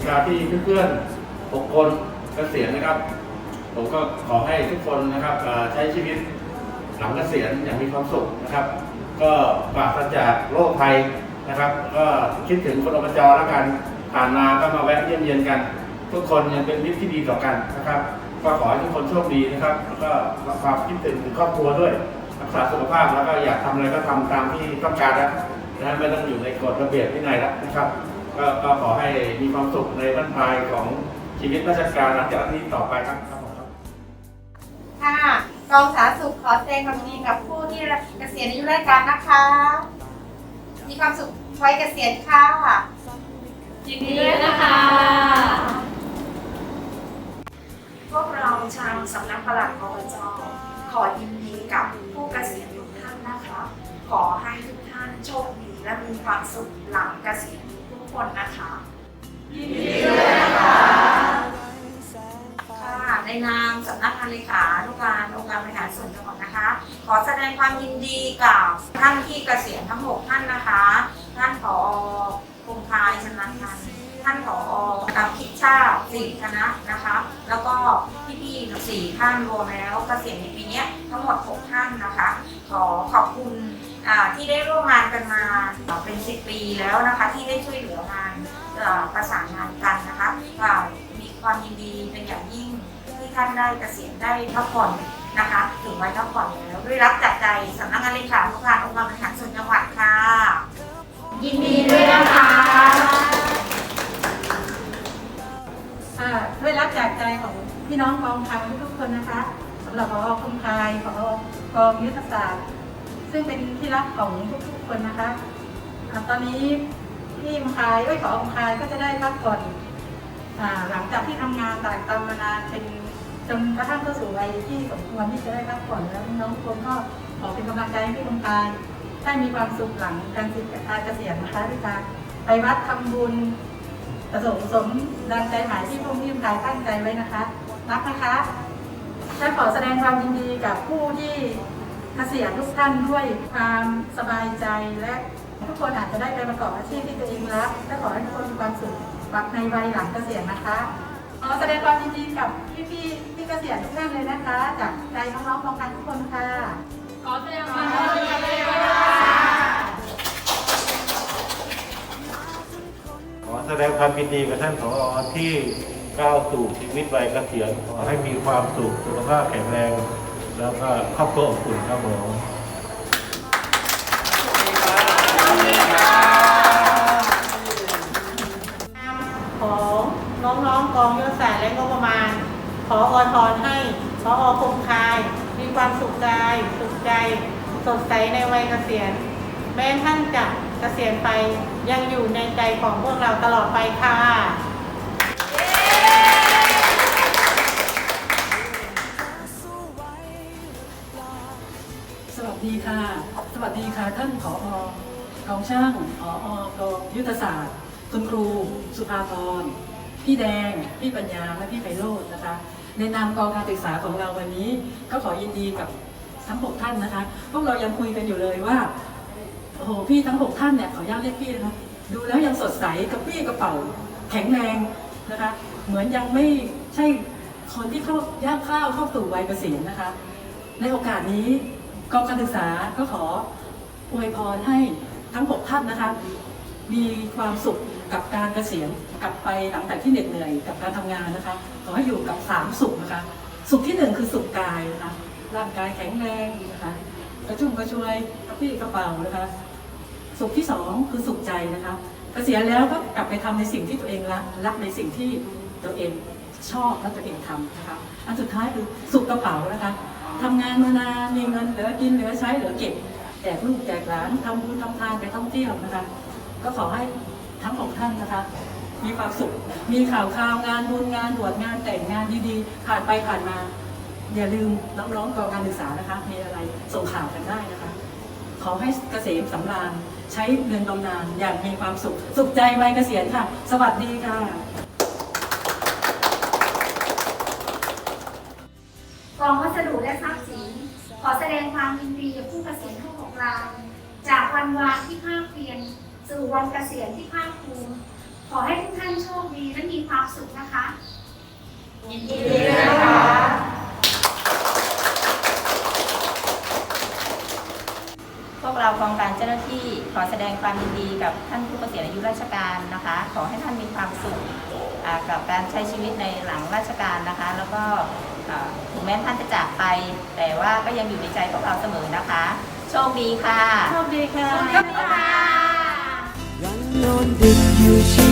ในกาที่เพื่อนๆหกคนเกษียณนะครับ ผมก็ขอให้ทุกคนนะครับใช้ชีวิตหลังเกษียณอย่างมีความสุขนะครับ ก็ปราศจากโรคภัยนะครับ ก็คิดถึงคนอบจแล้วกันผ่านมาก็มาแวะเยี่ยมเยียนกัน ทุกคนยังเป็นมิตรที่ดีต่อกันนะครับ ก็ขอให้ทุกคนโชคดีนะครับ แล้วก็ความคิดถึงถึงครอบครัวด้วยรักษาสุขภาพแล้วก็อยากทำอะไรก็ทำตามที่ต้องการแล้วนะฮะไม่ต้องอยู่ในกฎระเบียบที่ไหนแล้วนะครับ ก็ก็ขอให้มีความสุขในบ้านปลายของชีวิตราชการหลังจากนี้ต่อไปครับครับผมครับค่ะกองสาธารณสุขขอแสดงความยินดีกับผู้ที่เกษียณอายุราชการนะคะ มีความสุขไว้เกษียณค่ะยินดีด้วยนะคะ พวกเราชาวสำนักปลัดอบจขอยินดีกับผู้เกษียณทุกท่านนะคะ ขอให้ทุกท่านโชคดีและมีความสุขหลังเกษียณทุก คนนะคะยินดีด้วยนะคะค่ะในนามสำนักงานเลขานุการองค์การบริหารส่วนจังหวัดนะคะ ขอแสดงความยินดีกับท่านที่เกษียณทั้ง 6 ท่านนะคะ ท่านผอคงคายชนะพันธ์ท่านผอกำคิดชาติสี่คณะนะคะ แล้วก็พี่ๆสี่ท่านรวมแล้วเกษียณในปีเนี้ย ทั้งหมด 6 ท่านนะคะ ขอขอบคุณที่ได้ร่วมงานกันมาเป็น 10 ปีแล้วนะคะ ที่ได้ช่วยเหลืองานประสานงานกันนะคะมีความยินดีเป็นอย่างยิ่งที่ท่านได้เกษียณได้พักผ่อนนะคะถึงไว้พักผ่อนแล้วด้วยรักจากใจสำนักงานเลขานุการองค์การบริหารส่วนจังหวัดค่ะ ยินดีด้วยนะคะด้วยรักจากใจของพี่น้องกองทัพทุกคนนะคะำหรับพอคงคายพอกองยุทธศาสตร์ ซึ่งเป็นที่รักของทุกๆคนนะคะอ่าตอนนี้พี่คงคายเอ้ยขอคงคายก็จะได้พักผ่อนหลังจากที่ทำงานต่างตามมานานเป็นจนกระทั่งเข้าสู่วัยที่สมควรที่จะได้พักผ่อนแล้วน้องทุกคนก็ขอเป็นกำลังใจให้พี่คงคายได้มีความสุขหลังการสิทธิ์การเกษียณนะคะด้วยการไปวัดทำบุญประสงค์สมดังใจหมายที่พวกพี่พายตั้งใจไว้นะคะ รักนะคะ และขอแสดงความยินดีกับผู้ที่เกษียณทุกท่านด้วยความสบายใจและทุกคนอาจจะได้ไปประกอบอาชีพที่ตัวเองรักและขอให้ทุกคนมีความสุขในวัยหลังเกษียณนะคะขอแสดงความยินดีกับพี่ๆที่เกษียณทุกท่านเลยนะคะ จากใจน้องๆกองทัพทุกคนค่ะ ขอแสดงความยินดีด้วยนะคะขอแสดงความยินดีกับท่านผอที่ ก้าวสู่ชีวิตวัยเกษียณขอให้มีความสุขสุขภาพแข็งแรง แล้วก็ครอบครัวอบอุ่นครับผมของน้องๆกองยุทธศาสตร์และงบประมาณ ขออวยพรให้ขออคงคาย มีความสุขกาย สุขใจสดใสในวัยเกษียณ แม้ท่านจะเกษียณไปยังอยู่ในใจของพวกเราตลอดไปค่ะ ช่างผอกองยุทธศาสตร์ คุณครู สุภาพรพี่แดง พี่ปัญญา และพี่ไพโรจน์นะคะ ในนามกองการศึกษาของเราวันนี้ ก็ขอยินดีกับทั้งหกท่านนะคะ พวกเรายังคุยกันอยู่เลยว่า โอ้โห พี่ทั้งหกท่านเนี่ย ขออนุญาตเรียกพี่นะคะ ดูแล้วยังสดใสกระปี้กระเป๋า แข็งแรงนะคะ เหมือนยังไม่ใช่คนที่เข้าย่างข้าวเข้าสู่วัยเกษียณนะคะ ในโอกาสนี้กองการศึกษาก็ขออวยพรให้ ทั้ง 6 ท่านนะคะ มีความสุขกับการเกษียณกลับไปหลังจากที่เหน็ดเหนื่อยกับการทำงานนะคะ ขอให้อยู่กับ 3 สุขนะคะ สุขที่ 1 คือสุขกายนะคะร่างกายแข็งแรงนะคะกระชุ่มกระชวยกระปี้กระเป๋านะคะ สุขที่ 2 คือสุขใจนะคะเกษียณแล้วก็กลับไปทำในสิ่งที่ตัวเองรักรักในสิ่งที่ตัวเองชอบและตัวเองทำนะคะอันสุดท้ายคือสุขกระเป๋านะคะทำงานมานานมีเงินเหลือกินเหลือใช้เหลือเก็บ แจกลูกแจกหลานทำบุญทำทานไปท่องเที่ยวนะคะ ก็ขอให้ทั้งของท่านนะคะ มีความสุข มีข่าวข่าวงานบุญงานบวชงานแต่งงานดีๆผ่านไปผ่านมา อย่าลืมน้องๆกองการศึกษานะคะ มีอะไรส่งข่าวกันได้นะคะ ขอให้เกษมสำราญใช้เงินบำนาญอย่างมีความสุข สุขใจวัยเกษียณค่ะ สวัสดีค่ะกองวัสดุและทรัพย์สินขอแสดงความยินดีกับผู้เกษียณทั้ง รา จากวันวานที่ภาคเพียรสู่วันเกษียณที่ภาคภูมิขอให้ทุกท่านโชคดีและมีความสุขนะคะยินดีด้วยนะคะพวกเรากองการเจ้าหน้าที่ขอแสดงความยินดีกับท่านผู้เกษียณอายุราชการนะคะ ขอให้ท่านมีความสุขกับการใช้ชีวิตในหลังราชการนะคะ แล้วก็ถึงแม้ท่านจะจากไป แต่ว่าก็ยังอยู่ในใจพวกเราเสมอนะคะ โชคดีค่ะ โชคดีค่ะยังนอนดึกอ